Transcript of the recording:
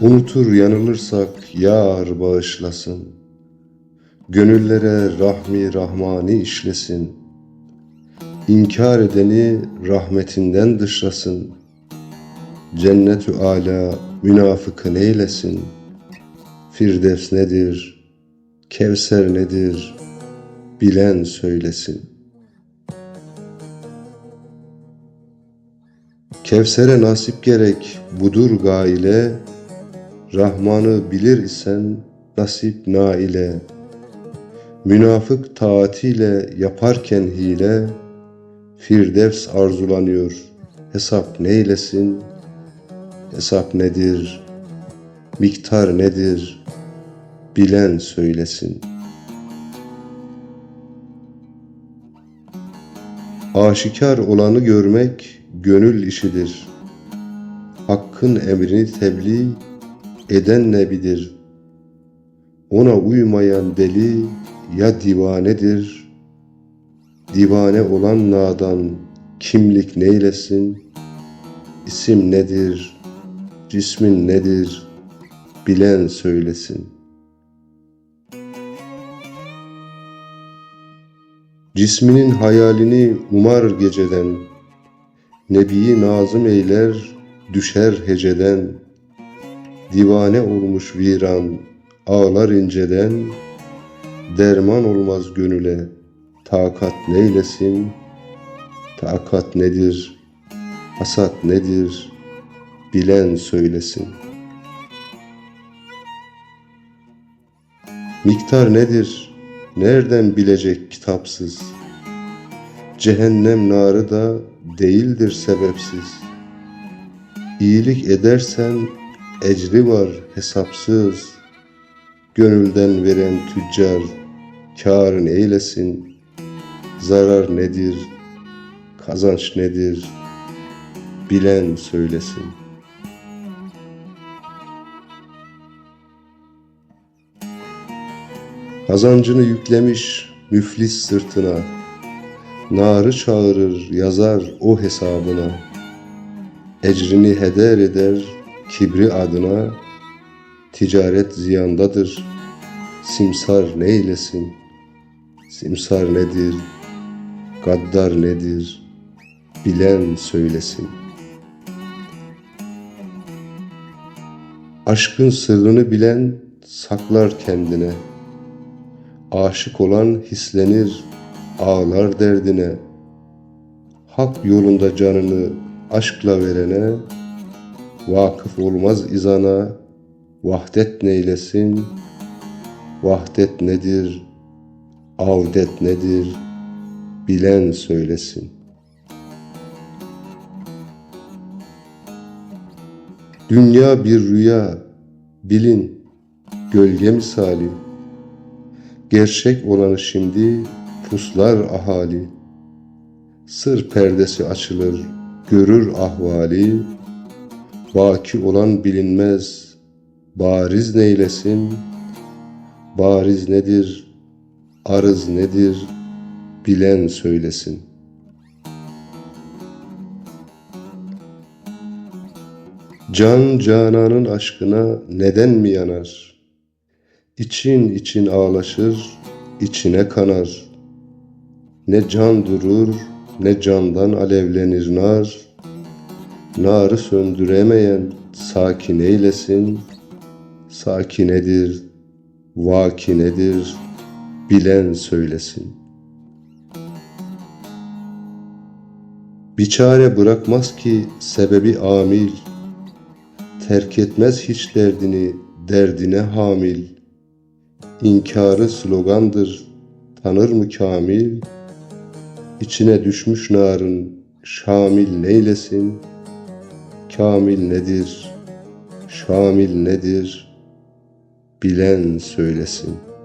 Unutur yanılırsak yar bağışlasın. Gönüllere rahmi rahmani işlesin. İnkar edeni rahmetinden dışlasın. Cennetü ala münafıkı neylesin. Firdevs nedir? Kevser nedir? Bilen söylesin. Kevser'e nasip gerek budur gaile, Rahman'ı bilir isen nasip naile. Münafık taatiyle yaparken hile, Firdevs arzulanıyor, hesap neylesin? Hesap nedir? Miktar nedir? Bilen söylesin. Aşikar olanı görmek gönül işidir. Hakkın emrini tebliğ eden nebidir. Ona uymayan deli ya divanedir. Divane olan nadan kimlik neylesin? İsim nedir? Cismin nedir? Bilen söylesin. Cisminin hayalini umar geceden, Nebiyi nazım eyler, düşer heceden, Divane olmuş viran, ağlar inceden, Derman olmaz gönüle, takat neylesin? Takat nedir, hasat nedir, bilen söylesin. Miktar nedir, nereden bilecek kitapsız? Cehennem narı da değildir sebepsiz. İyilik edersen ecri var hesapsız. Gönülden veren tüccar kârın eylesin. Zarar nedir, kazanç nedir, bilen söylesin. Kazancını yüklemiş müflis sırtına, Narı çağırır yazar o hesabına, Ecrini heder eder kibri adına, Ticaret ziyandadır, simsar neylesin? Simsar nedir, gaddar nedir, bilen söylesin. Aşkın sırrını bilen saklar kendine, Aşık olan hislenir, ağlar derdine. Hak yolunda canını aşkla verene, Vakıf olmaz izana, vahdet neylesin? Vahdet nedir, avdet nedir, bilen söylesin. Dünya bir rüya, bilin, gölge misali. Gerçek olanı şimdi puslar ahali. Sır perdesi açılır, görür ahvali. Baki olan bilinmez, bariz neylesin? Bariz nedir, arız nedir, bilen söylesin. Can cananın aşkına neden mi yanar? İçin için ağlaşır, içine kanar. Ne can durur, ne candan alevlenir nar. Narı söndüremeyen sakin eylesin. Sakinedir, vakinedir, bilen söylesin. Bir çare bırakmaz ki sebebi amil, terk etmez hiç derdini, derdine hamil. İnkarı slogandır, tanır mı kamil? İçine düşmüş narın şamil neylesin? Kamil nedir? Şamil nedir? Bilen söylesin.''